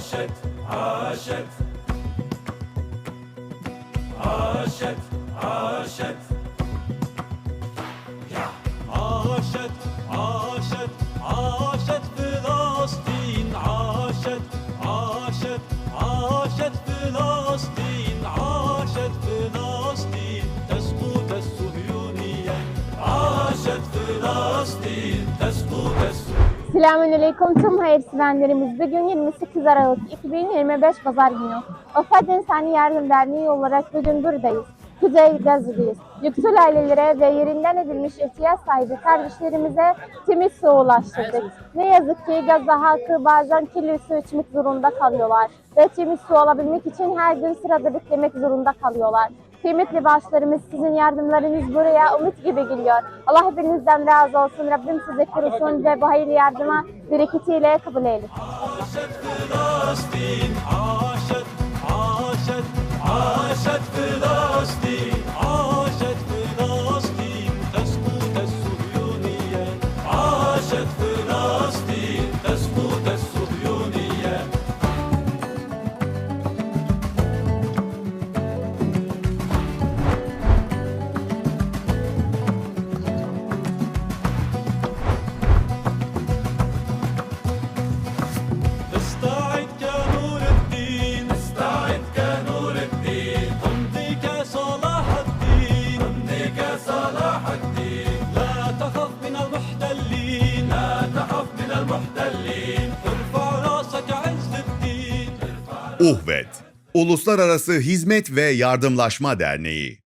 عاشت عاشت عاشت عاشت عاشت عاشت عاشت فلسطين عاشت عاشت عاشت فلسطين عاشت فلسطين. تسقط الصهيونية عاشت فلسطين تسقط الصهيونية Selamünaleyküm tüm hayırseverlerimiz. Bugün 28 Aralık 2025 Pazar günü. Afad İnsani Yardım Derneği olarak bugün buradayız. Kuzey Gazze'deyiz. Yüksel ailelere ve yerinden edilmiş ihtiyaç sahibi kardeşlerimize temiz su ulaştırdık. Ne yazık ki Gazze halkı bazen kirli su içmek zorunda kalıyorlar. Ve temiz su alabilmek için her gün sırada beklemek zorunda kalıyorlar. Kıymetli başlarımız sizin yardımlarınız buraya umut gibi geliyor. Allah hepinizden razı olsun. Rabbim sizi korusun ve bu hayırlı yardıma bereketiyle kabul eylesin. كصلاح الدين لا تخف من المحتلين لا تخف من المحتلين ارفع راسك عز الدين Uhvet, Uluslararası Hizmet ve Yardımlaşma Derneği